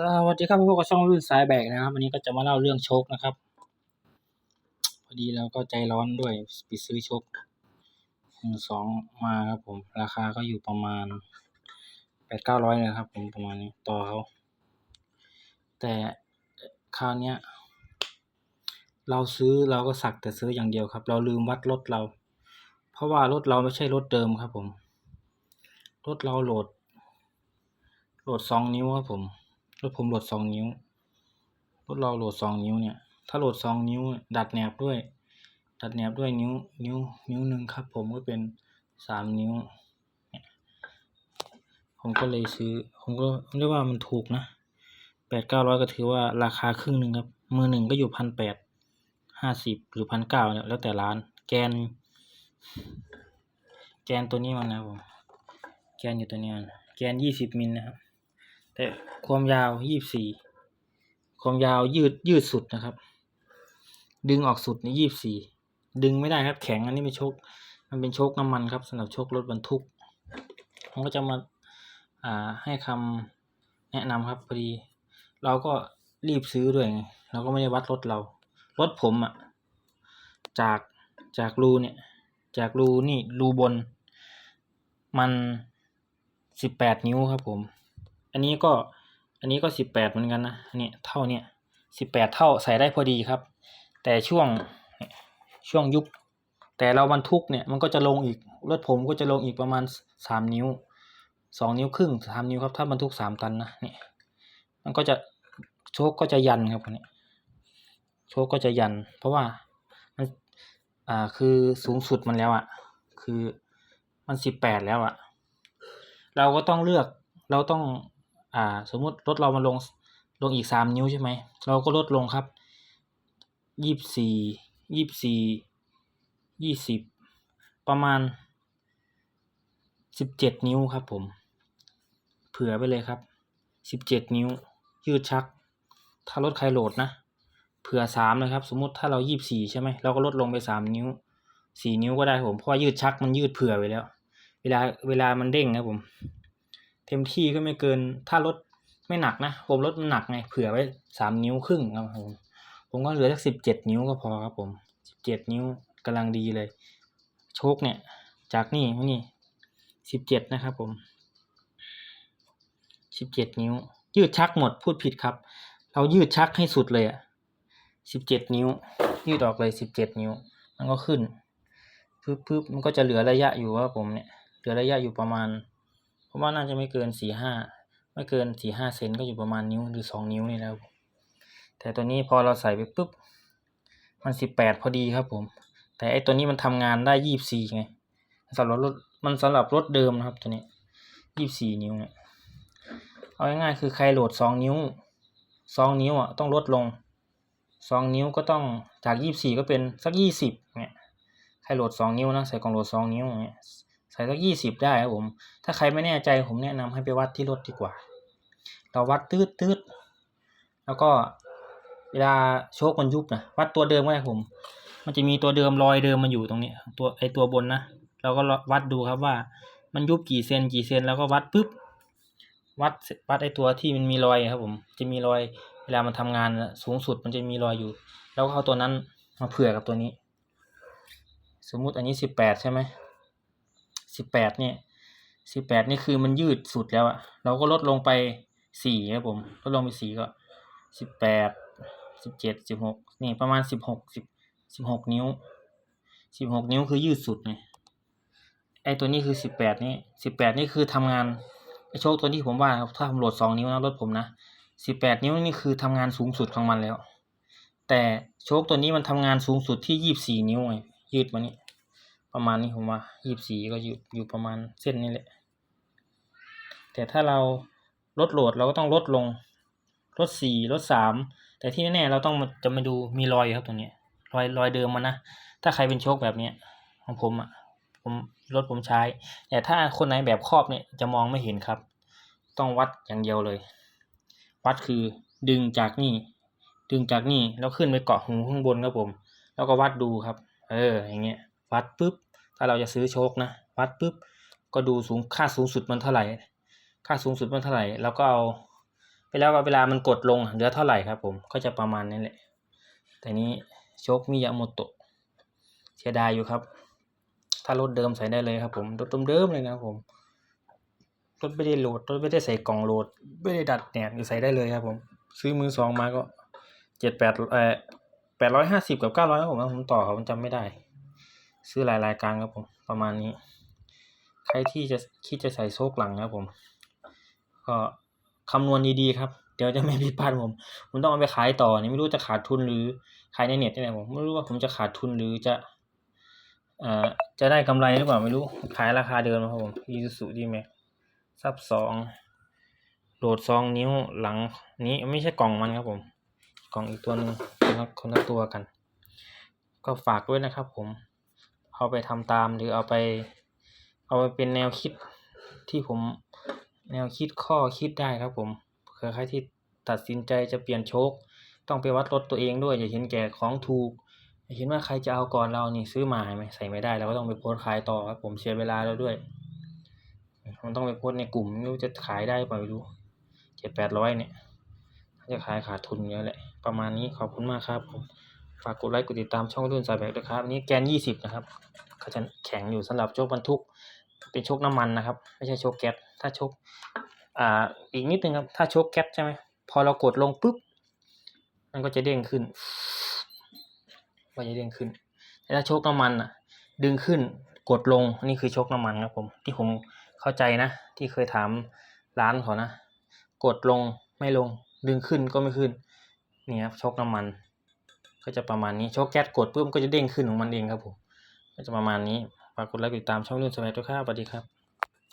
สวัสดีครับพวกกับช่องรุ่นสายแบกนะครับวันนี้ก็จะมาเล่าเรื่องโชคนะครับ พอดีเราก็ใจร้อนด้วยไปซื้อโชคมือสองมาครับผม ราคาก็อยู่ประมาณแปดเก้าร้อยนะครับ ผมประมาณนี้ต่อเขาแต่คราวเนี้ย เราซื้อเราก็สักแต่ซื้ออย่างเดียวครับ เราลืมวัดรถเรา เพราะว่ารถเราไม่ใช่รถเดิมครับผมรถเราโหลด โหลดสองนิ้วครับผม รถผมโหลดสองนิ้ว รถเราโหลดสองนิ้วเนี่ย ถ้าโหลดสองนิ้ว ดัดแหนบด้วย ดัดแหนบด้วยนิ้ว นิ้ว นิ้วหนึ่งครับ ผมก็เป็นสามนิ้ว ผมก็เลยซื้อ ผมก็เรียกว่ามันถูกนะแปดเก้าร้อยก็ถือว่าราคาครึ่งหนึ่งครับ มือหนึ่งก็อยู่พันแปดห้าสิบหรือพันเก้าเนี่ยแล้วแต่ร้าน แกน แกนตัวนี้มันนะผม แกนอยู่ตัวนี้มันแกนยี่สิบมิลนะครับ แต่ความยาวยี่สี่ความยาวยืดยืดสุดนะครับ ดึงออกสุดในี่ยี่สี่ดึงไม่ได้ครับ แข็งอันนี้ไม่โชคมันเป็นโชคน้ำมันครับสำหรับโชครถบรรทุกผมก็จะมาอ่าให้คำแนะนำครับพอดี เราก็รีบซื้อด้วยไงเราก็ไม่ได้วัดรถเรา รถผมอะจากจากรูเนี่ย จากรูนี่รูบน มันสิบแปดนิ้วครับผม อันนี้ก็อันนี้ก็สิบแปดเหมือนกันนะเนี่ยเท่าเนี่ยสิบแปดเท่าใส่ได้พอดีครับ แต่ช่วงช่วงยุบแต่เราบรรทุกเนี่ยมันก็จะลงอีกรถผมก็จะลงอีกประมาณสามนิ้วสองนิ้วครึ่งสามนิ้วครับ ถ้าบรรทุกสามตันนะเนี่ยมันก็จะโชคก็จะยันครับเนี่ยโชคก็จะยัน เพราะว่ามันอ่าคือสูงสุดมันแล้วอะ่ะ คือมันสิบแปดแล้วอะ่ะ เราก็ต้องเลือกเราต้อง อ่า สมมุติรถเรามาลงลงอีกสามนิ้วใช่ไหม เราก็ลดลงครับยี่สิบสี่ยี่สิบสี่ยี่สิบประมาณสิบเจ็ดนิ้วครับผม เผื่อไปเลยครับสิบเจ็ดนิ้ว ยืดชัก ถ้ารถใครโหลดนะ เผื่อสามเลยครับ สมมติถ้าเรายี่สิบสี่ใช่ไหม เราก็ลดลงไปสามนิ้วสี่นิ้วก็ได้ผม เพราะว่ายืดชักมันยืดเผื่อไว้แล้ว เวลาเวลามันเด้งครับผม เต็มที่ก็ไม่เกิน ถ้ารถไม่หนักนะ ผมรถมันหนักไง เผื่อไว้สามนิ้วครึ่งครับผมผมก็เหลือสักสิบเจ็ดนิ้วก็พอครับผมสิบเจ็ดนิ้วกำลังดีเลย โชคเนี่ย จากนี่นี่สิบเจ็ดนะครับผมสิบเจ็ดนิ้ว ยืดชักหมดพูดผิดครับ เรายืดชักให้สุดเลยอะสิบเจ็ดนิ้ว ยืดออกเลยสิบเจ็ดนิ้ว มันก็ขึ้นปึ๊บปึ๊บมันก็จะเหลือระยะอยู่ว่าผมเนี่ย เหลือระยะอยู่ประมาณ ผมว่าน่าจะไม่เกินสี่ห้าไม่เกินสี่ห้าเซนก็อยู่ประมาณนิ้วหรือสองนิ้วนี่แล้ว แต่ตัวนี้พอเราใส่ไปปุ๊บ มันสิบแปดพอดีครับผม แต่ไอตัวนี้มันทำงานได้ยี่บสี่ไงสำหรับรถมันสำหรับรถเดิมนะครับตัวนี้ยี่บสี่นิ้วเนี่ยเอาง่ายๆคือใครโหลดสองนิ้วสองนิ้วอะต้องลดลงสองนิ้วก็ต้องจากยี่สี่ก็เป็นสักยี่สิบเนี่ยใครโหลดสองนิ้วนะใส่กล่องโหลดสองนิ้วเนี่ย ส่สักยี่สิบได้ครับผม ถ้าใครไม่แน่ใจผมแนะนำให้ไปวัดที่รถดีกว่า เราวัดตืดตืดแล้วก็เวลาโชคมันยุบนะวัดตัวเดิมก็ได้ผม มันจะมีตัวเดิมรอยเดิมมันอยู่ตรงนี้ ตัวไอตัวบนนะเราก็วัดดูครับว่า มันยุบกี่เซนกี่เซนแล้วก็วัดปุ๊บวัดวัดไอตัวที่มันมีรอยครับผม จะมีรอยเวลามันทำงานสูงสุดมันจะมีรอยอยู่ แล้วก็เอาตัวนั้นมาเผื่อกับตัวนี้ สมมุติอันนี้สิบแปดใช่ไหม สิบแปดเนี่ยสิบแปดนี่คือมันยืดสุดแล้วอะเราก็ลดลงไปสี่ครับผม ลดลงไปสี่ก็สิบแปดสิบเจ็ดสิบหกนี่ประมาณสิบหกสิบสิบหกนิ้วสิบหกนิ้วคือยืดสุดไงไอตัวนี้คือสิบแปดนี่สิบแปดนี่คือทำงานไอโชคตัวที่ผมว่าครับถ้าผมโหลดสองนิ้วนะรถผมนะสิบแปดนิ้วนี่คือทำงานสูงสุดของมันแล้ว แต่โชคตัวนี้มันทำงานสูงสุดที่ยี่บสี่นิ้วไงยืดมานี่ ประมาณนี้ผมว่ายี่บสี่ก็อยู่อยู่ประมาณเส้นนี้แหละ แต่ถ้าเราลดโหลดเราก็ต้องลดลงลดสี่ลดสามแต่ที่แน่ๆเราต้องจะมาดูมีรอยครับตรงนี้รอยรอยเดิมมันนะถ้าใครเป็นโชคแบบเนี้ยของผมอะผมรถผมใช้ แต่ถ้าคนไหนแบบครอบเนี่ยจะมองไม่เห็นครับ ต้องวัดอย่างเดียวเลย วัดคือดึงจากนี่ ดึงจากนี่แล้วขึ้นไปเกาะหูข้างบนครับผม แล้วก็วัดดูครับ เอออย่างเงี้ย วัดปุ๊บ ถ้าเราจะซื้อโชคนะวัดปุ๊บก็ดูสูงค่าสูงสุดมันเท่าไหร่ ค่าสูงสุดมันเท่าไหร่แล้วก็เอาไปแล้วก็เวลามันกดลงเหลือเท่าไหร่ครับผมก็จะประมาณนี้แหละ แต่นี้โชคมิยาโมโตะเสียดายอยู่ครับ ถ้ารถเดิมใส่ได้เลยครับผมรถเดิมเลยนะครับผมรถไม่ได้โหลดรถไม่ได้ใส่กล่องโหลด ไม่ได้ดัดแหนบอยู่ใส่ได้เลยครับผม ซื้อมือสองมาก็เจ็ดแปดเอ่อแปดร้อยห้าสิบกับเก้าร้อยครับผมผมต่อผมจำไม่ได้ ซื้อหลายรายการครับผมประมาณนี้ ใครที่จะคิดจะใส่โชคหลังนะครับผม ก็คำนวณดีๆครับ เดี๋ยวจะไม่ผิดพลาดผมผมต้องเอาไปขายต่อนี่ไม่รู้จะขาดทุนหรือขายในเน็ตนี่แหละผมไม่รู้ว่าผมจะขาดทุนหรือจะเอ่อจะได้กำไรหรือเปล่าไม่รู้ขายราคาเดิมนะครับผมยีสุดีแม็กซับสองโหลดซองนิ้วหลังนี้ไม่ใช่กล่องมันครับผม กล่องอีกตัวหนึ่งคนละคนละตัวกัน ก็ฝากด้วยนะครับผม เอาไปทำตามหรือเอาไป เอาไปเป็นแนวคิดที่ผมแนวคิดข้อคิดได้ครับผมเผื่อใครที่ตัดสินใจจะเปลี่ยนโชค ต้องไปวัดรถตัวเองด้วยอย่าเห็นแก่ของถูกอย่าเห็นว่าใครจะเอาก่อนเรานี่ซื้อมาเห็นไหมใส่ไม่ได้เราก็ต้องไปโพสขายต่อครับผมเสียเวลาแล้วด้วย มันต้องไปโพสในกลุ่มไม่รู้จะขายได้เปล่าไม่รู้เจ็ดแปดร้อยเนี่ยจะขายขาดทุนเยอะแหละ ประมาณนี้ขอบคุณมากครับผม ฝากกดไลค์กดติดตามช่องรุ่นสายแบกด้วยครับอันนี้แกนยี่สิบนะครับเขาจะแข็งอยู่สำหรับโชคบรรทุก เป็นโชคน้ำมันนะครับ ไม่ใช่โชคแก๊สถ้าโชคอ่าอีกนิดนึงครับ ถ้าโชคแก๊สใช่ไหมพอเรากดลงปุ๊บมันก็จะเด้งขึ้นก็จะเด้งขึ้นแต่ถ้าโชคน้ำมันอะ ดึงขึ้นกดลงนี่คือโชคน้ำมันครับผมที่ผมเข้าใจนะ ที่เคยถามร้านเขานะ กดลงไม่ลงดึงขึ้นก็ไม่ขึ้นนี่ครับโชคน้ำมัน ก็จะประมาณนี้ช็อกแก๊สกดปุ๊บมันก็จะเด้งขึ้นของมันเองครับผมก็จะประมาณนี้ฝากกดไลค์ติดตามช่องเรื่องสมัยตัวข้าสวัสดีครับ